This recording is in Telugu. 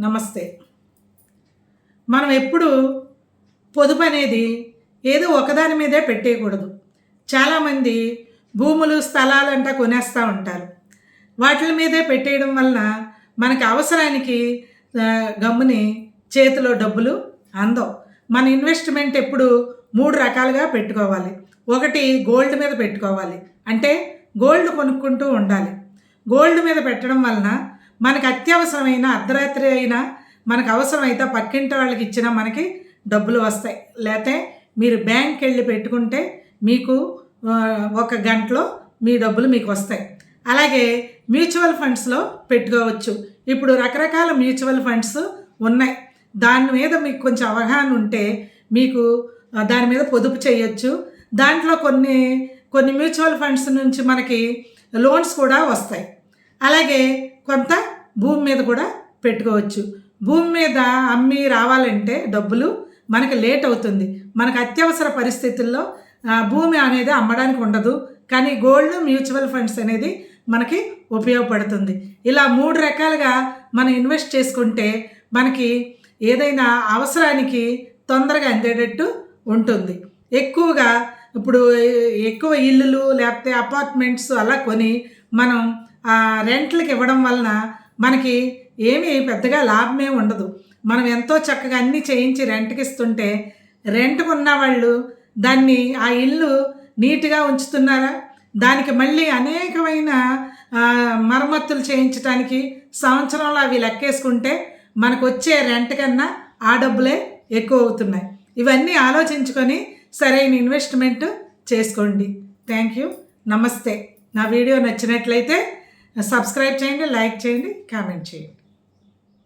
నమస్తే. మనం ఎప్పుడు పొదుపు అనేది ఏదో ఒకదాని మీదే పెట్టేయకూడదు. చాలామంది భూములు స్థలాలు అంటా కొనేస్తూ ఉంటారు. వాటి మీదే పెట్టేయడం వలన మనకి అవసరానికి గమ్ముని చేతిలో డబ్బులు అందవు. మన ఇన్వెస్ట్మెంట్ ఎప్పుడు మూడు రకాలుగా పెట్టుకోవాలి. ఒకటి గోల్డ్ మీద పెట్టుకోవాలి. అంటే గోల్డ్ కొనుక్కుంటూ ఉండాలి. గోల్డ్ మీద పెట్టడం వలన మనకు అత్యవసరమైన అర్ధరాత్రి అయినా మనకు అవసరమైతే పక్కింటి వాళ్ళకి ఇచ్చినా మనకి డబ్బులు వస్తాయి. లేకపోతే మీరు బ్యాంక్కి వెళ్ళి పెట్టుకుంటే మీకు ఒక గంటలో మీ డబ్బులు మీకు వస్తాయి. అలాగే మ్యూచువల్ ఫండ్స్లో పెట్టుకోవచ్చు. ఇప్పుడు రకరకాల మ్యూచువల్ ఫండ్స్ ఉన్నాయి. దాని మీద మీకు కొంచెం అవగాహన ఉంటే మీకు దాని మీద పొదుపు చేయొచ్చు. దాంట్లో కొన్ని కొన్ని మ్యూచువల్ ఫండ్స్ నుంచి మనకి లోన్స్ కూడా వస్తాయి. అలాగే కొంత భూమి మీద కూడా పెట్టుకోవచ్చు. భూమి మీద అమ్మి రావాలంటే డబ్బులు మనకి లేట్ అవుతుంది. మనకు అత్యవసర పరిస్థితుల్లో భూమి అనేది అమ్మడానికి ఉండదు. కానీ గోల్డ్ మ్యూచువల్ ఫండ్స్ అనేది మనకి ఉపయోగపడుతుంది. ఇలా మూడు రకాలుగా మనం ఇన్వెస్ట్ చేసుకుంటే మనకి ఏదైనా అవసరానికి తొందరగా అందేటట్టు ఉంటుంది. ఎక్కువగా ఇప్పుడు ఎక్కువ ఇల్లులు లేకపోతే అపార్ట్మెంట్స్ అలా కొని మనం రెంట్లకు ఇవ్వడం వలన మనకి ఏమీ పెద్దగా లాభమే ఉండదు. మనం ఎంతో చక్కగా అన్నీ చేయించి రెంట్కి ఇస్తుంటే రెంట్కు ఉన్న వాళ్ళు దాన్ని ఆ ఇల్లు నీట్గా ఉంచుతున్నారా? దానికి మళ్ళీ అనేకమైన మరమ్మతులు చేయించడానికి సంవత్సరంలో అవి లెక్కేసుకుంటే మనకు వచ్చే రెంట్ కన్నా ఆ డబ్బులే ఎక్కువ అవుతున్నాయి. ఇవన్నీ ఆలోచించుకొని సరైన ఇన్వెస్ట్మెంట్ చేసుకోండి. Thank you. నమస్తే. నా వీడియో నచ్చినట్లయితే సబ్స్క్రైబ్ చేయండి లైక్ చేయండి కామెంట్ చేయండి.